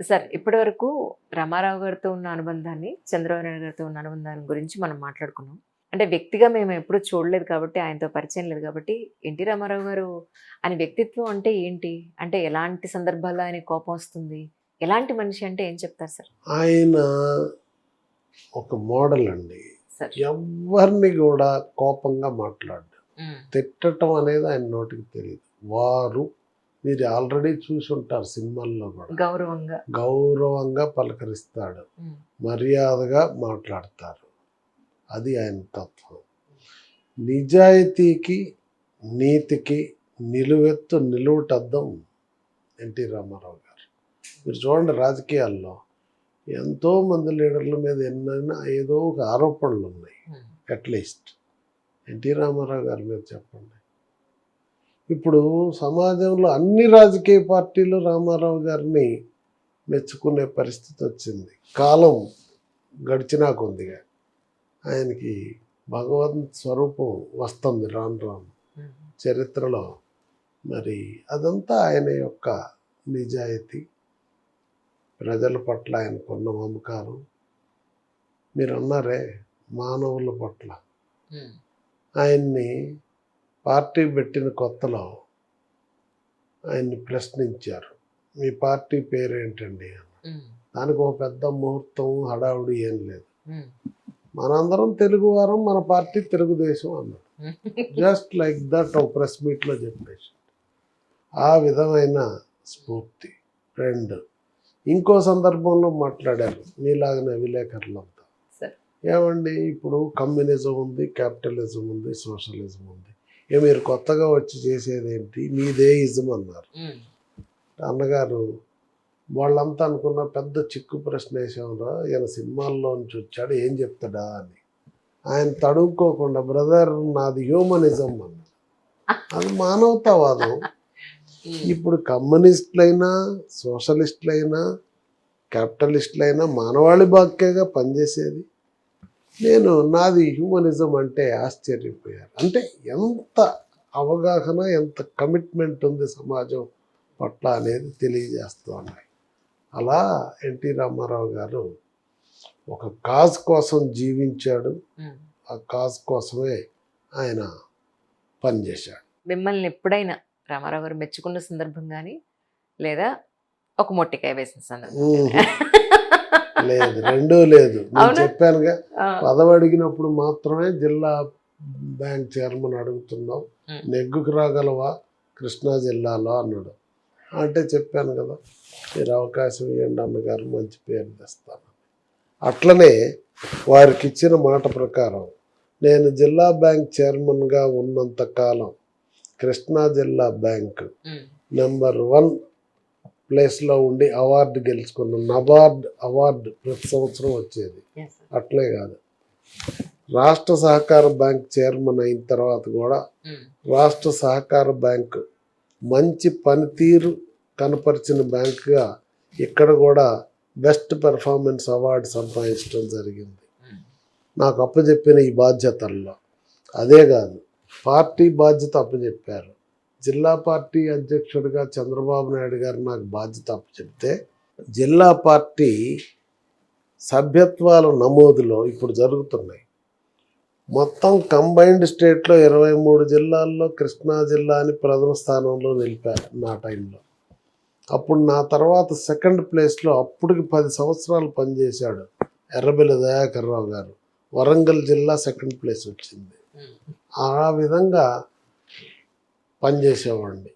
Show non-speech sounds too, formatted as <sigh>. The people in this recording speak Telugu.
సార్ ఇప్పటి వరకు రామారావు గారితో ఉన్న అనుబంధాన్ని చంద్రబాబు నాయుడు గారితో ఉన్న అనుబంధాన్ని గురించి మనం మాట్లాడుకున్నాం. అంటే వ్యక్తిగా మేము ఎప్పుడూ చూడలేదు కాబట్టి ఆయనతో పరిచయం లేదు కాబట్టి ఎన్టీ రామారావు గారు ఆయన వ్యక్తిత్వం అంటే ఏంటి? అంటే ఎలాంటి సందర్భాల్లో ఆయన కోపం వస్తుంది? ఎలాంటి మనిషి అంటే ఏం చెప్తారు సార్? ఆయన ఒక మోడల్ అండి ఎవరిని కూడా కోపంగా మాట్లాడు తిట్టడం అనేది ఆయన నోటికి తెలియదు వారు మీరు ఆల్రెడీ చూసి ఉంటారు సినిమాల్లో కూడా. గౌరవంగా. గౌరవంగా పలకరిస్తాడు. మర్యాదగా మాట్లాడతారు. అది ఆయన తత్వం. నిజాయితీకి నీతికి నిలువెత్తు నిలువుటద్దం ఎన్టీ రామారావు గారు. మీరు చూడండి రాజకీయాల్లో ఎంతో మంది లీడర్ల మీద ఎన్నైనా ఏదో ఒక ఆరోపణలు ఉన్నాయి అట్లీస్ట్. ఎన్టీ రామారావు గారి మీద చెప్పండి. ఇప్పుడు సమాజంలో అన్ని రాజకీయ పార్టీలు రామారావు గారిని మెచ్చుకునే పరిస్థితి వచ్చింది. కాలం గడిచినా కొద్దిగా ఆయనకి భగవంత్ స్వరూపం వస్తుంది రాను రాను చరిత్రలో. మరి అదంతా ఆయన యొక్క నిజాయితీ. ప్రజల పట్ల ఆయనకున్న మమకారం మీరు అన్నారే మానవుల పట్ల. ఆయన్ని పార్టీ పెట్టిన కొత్తలో ఆయన్ని ప్రశ్నించారు. మీ పార్టీ పేరేంటండి? దానికి ఒక పెద్ద ముహూర్తం హడావుడి ఏం లేదు. మనందరం తెలుగు వారం మన పార్టీ తెలుగుదేశం అన్నాడు. <laughs> జస్ట్ లైక్ దట్ ఒక ప్రెస్ మీట్లో చెప్పేసి ఆ విధమైన స్ఫూర్తి ఫ్రెండ్ ఇంకో సందర్భంలో మాట్లాడారు మీలాగనే విలేకరులంతా ఏమండి ఇప్పుడు కమ్యూనిజం ఉంది క్యాపిటలిజం ఉంది సోషలిజం ఉంది. ఏ మీరు కొత్తగా వచ్చి చేసేది ఏంటి మీదే ఇజం అన్నారు. అన్నగారు వాళ్ళంతా అనుకున్న పెద్ద చిక్కు ప్రశ్న వేసామరా ఈయన సినిమాల్లో నుంచి వచ్చాడు ఏం చెప్తాడా అని. ఆయన తడుక్కోకుండా బ్రదర్ నాది హ్యూమనిజం అన్నారు. అది మానవతావాదం. ఇప్పుడు కమ్యూనిస్టులైనా సోషలిస్టులైనా క్యాపిటలిస్టులైనా మానవాళి బాక్యగా పనిచేసేది? నేను నాది హ్యూమనిజం అంటే ఆశ్చర్యపోయారు అంటే ఎంత అవగాహన ఎంత కమిట్మెంట్ ఉంది సమాజం పట్ల అనేది తెలియజేస్తూ ఉన్నాయి. అలా ఎన్టీ రామారావు గారు ఒక కాజ్ కోసం జీవించాడు. ఆ కాజ్ కోసమే ఆయన పనిచేశాడు మిమ్మల్ని ఎప్పుడైనా రామారావు గారు మెచ్చుకున్న సందర్భం కానీ లేదా ఒక మొట్టికాయ వేసిన సందర్భం. లేదు రెండూ లేదు. నేను? చెప్పానుగా పదవి అడిగినప్పుడు మాత్రమే జిల్లా బ్యాంక్ చైర్మన్ అడుగుతున్నాం. నెగ్గుకు రాగలవా? కృష్ణా జిల్లాలో అన్నాడు. అంటే చెప్పాను కదా మీరు అవకాశం ఇవ్వండి అన్నగారు మంచి పేరు తెస్తాను. అట్లనే వారికి ఇచ్చిన మాట ప్రకారం నేను జిల్లా బ్యాంక్ చైర్మన్గా ఉన్నంత కాలం కృష్ణా జిల్లా బ్యాంక్ నెంబర్ వన్ ప్లేస్లో ఉండి అవార్డు గెలుచుకున్న నబార్డ్ అవార్డు ప్రతి సంవత్సరం వచ్చేది. అట్లే కాదు. రాష్ట్ర సహకార బ్యాంక్ చైర్మన్ అయిన తర్వాత కూడా ఉమ్, రాష్ట్ర సహకార బ్యాంక్ మంచి పనితీరు కనపరిచిన బ్యాంకుగా ఇక్కడ కూడా బెస్ట్ పెర్ఫార్మెన్స్ అవార్డు సంపాదించడం జరిగింది. ఉమ్, నాకు అప్పచెప్పిన ఈ బాధ్యతల్లో. అదే కాదు పార్టీ బాధ్యత అప్పచెప్పారు జిల్లా పార్టీ అధ్యక్షుడిగా చంద్రబాబు నాయుడు గారు నాకు బాధ్యత అప్పచెప్తే జిల్లా పార్టీ సభ్యత్వాల నమోదులో ఇప్పుడు జరుగుతున్నాయి. మొత్తం కంబైన్డ్ స్టేట్లో ఇరవై మూడు జిల్లాల్లో కృష్ణా జిల్లాని ప్రథమ స్థానంలో నిలిపారు నా టైంలో. అప్పుడు నా తర్వాత సెకండ్ ప్లేస్లో అప్పటికి పది సంవత్సరాలు పనిచేశాడు ఎర్రబెల్లి దయాకర్ రావు గారు. వరంగల్ జిల్లా సెకండ్ ప్లేస్ వచ్చింది. ఆ విధంగా పనిచేసేవాడిని